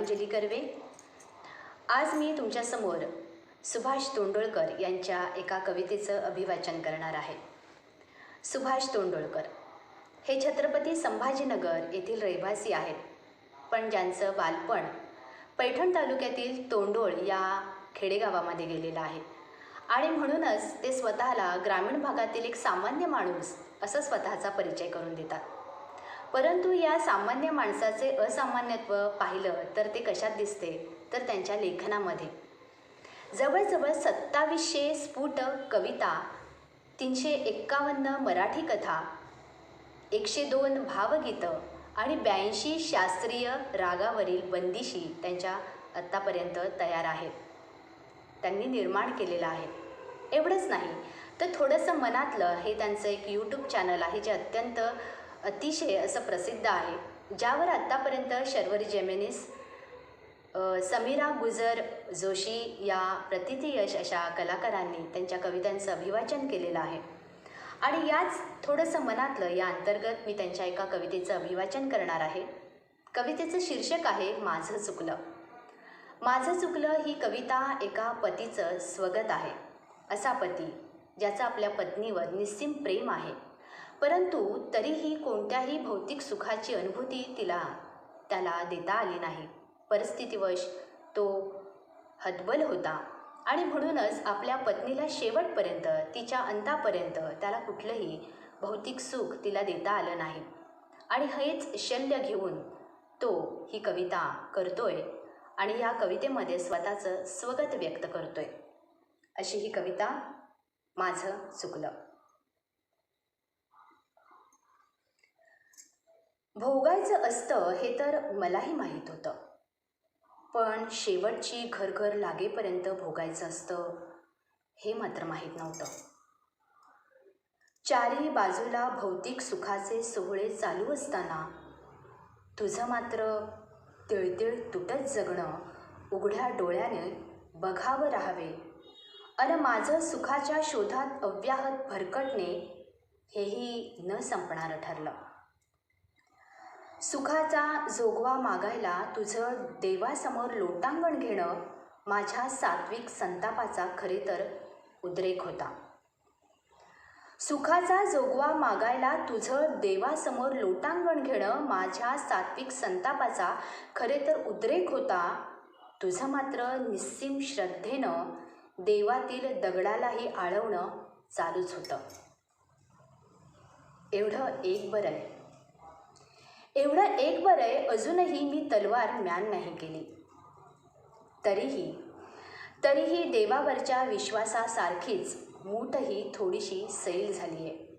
कर्वे. आज मी तुमच्यासमोर सुभाष तोंडोळकर यांच्या एका कवितेचं अभिवाचन करणार आहे. सुभाष तोंडोळकर हे छत्रपती संभाजीनगर येथील रहिवासी आहेत. पण ज्यांचं बालपण पैठण तालुक्यातील तोंडोळ या खेडेगावामध्ये गेलेलं आहे. आणि म्हणूनच ते स्वतःला ग्रामीण भागातील एक सामान्य माणूस असं स्वतःचा परिचय करून देतात. परंतु या सामान्य माणसाचे असामान्यत्व पाहिलं तर ते कशात दिसते? तर त्यांच्या लेखनामध्ये. जवळजवळ सत्तावीसशे स्फुट कविता तीनशे एक्कावन्न मराठी कथा एकशे दोन भावगीतं आणि ब्याऐंशी शास्त्रीय रागावरील बंदिशी त्यांच्या आत्तापर्यंत तयार आहेत. त्यांनी निर्माण केलेलं आहे. एवढंच नाही तर थोडंसं मनातलं हे त्यांचं एक यूट्यूब चॅनल आहे जे अत्यंत अतिशय असं प्रसिद्ध आहे ज्यावर आत्तापर्यंत शर्वरी जेमेनिस समीरा गुजर जोशी या प्रतिथयश अशा कलाकारांनी त्यांच्या कवितांचं अभिवाचन केलेलं आहे. आणि याच थोडंसं मनातलं या अंतर्गत मी त्यांच्या एका कवितेचं अभिवाचन करणार आहे. कवितेचं शीर्षक आहे माझं चुकलं. माझं चुकलं ही कविता एका पतीचं स्वगत आहे असा पती ज्याचा आपल्या पत्नीवर निस्सीम प्रेम आहे. परंतु तरीही कोणत्याही भौतिक सुखाची अनुभूती तिला त्याला देता आली नाही. परिस्थितीवश तो हतबल होता आणि म्हणूनच आपल्या पत्नीला शेवटपर्यंत तिच्या अंतापर्यंत त्याला कुठलंही भौतिक सुख तिला देता आलं नाही. आणि हेच शल्य घेऊन तो ही कविता करतोय आणि या कवितेमध्ये स्वतःचं स्वगत व्यक्त करतोय. अशी ही कविता माझं चुकलं. भोगायचं असतं हे तर मलाही माहीत होतं. पण शेवटची घरघर लागेपर्यंत भोगायचं असतं हे मात्र माहीत नव्हतं. चारी बाजूला भौतिक सुखाचे सोहळे चालू असताना तुझं मात्र तिळतिळ तुटत जगणं उघड्या डोळ्याने बघावं राहावे अन माझं सुखाच्या शोधात अव्याहत भरकटणे हेही न संपणारं ठरलं. सुखाचा जोगवा मागायला तुझं देवासमोर लोटांगण घेणं माझ्या सात्विक संतापाचा खरे तर उद्रेक होता. सुखाचा जोगवा मागायला तुझं देवासमोर लोटांगण घेणं माझ्या सात्विक संतापाचा खरे तर उद्रेक होता तुझं मात्र निस्सीम श्रद्धेनं देवातील दगडालाही आळवणं चालूच होतं. एवढं एक बरं आहे. एवढं एक बरं आहे अजूनही मी तलवार म्यान नाही केली. तरीही तरीही देवावरच्या विश्वासासारखीच मूठही थोडीशी सैल झाली आहे.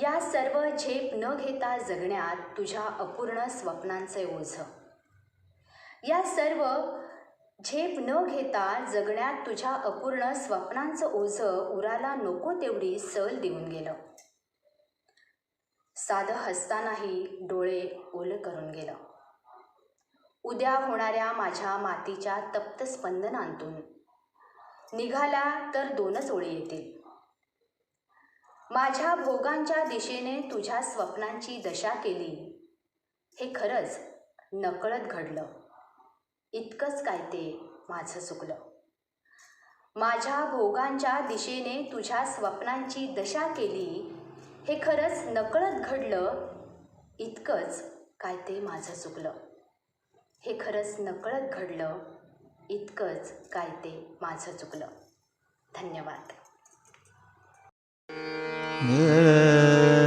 या सर्व झेप न घेता जगण्यात तुझ्या अपूर्ण स्वप्नांचे ओझं. या सर्व झेप न घेता जगण्यात तुझ्या अपूर्ण स्वप्नांचं ओझं उराला नको तेवढी सल देऊन गेलं. साधं हसतानाही डोळे ओलं करून गेलं. उद्या होणाऱ्या माझ्या मातीच्या तप्त स्पंदनांतून निघाला तर दोनच ओळी येतील. माझ्या भोगांच्या दिशेने तुझ्या स्वप्नांची दशा केली. हे खरंच नकळत घडलं. इतकंच काय ते माझं चुकलं. माझ्या भोगांच्या दिशेने तुझ्या स्वप्नांची दशा केली हे खरंच नकळत घडलं इतकंच काय ते माझं चुकलं. हे खरंच नकळत घडलं इतकंच काय ते माझं चुकलं. धन्यवाद. Yeah.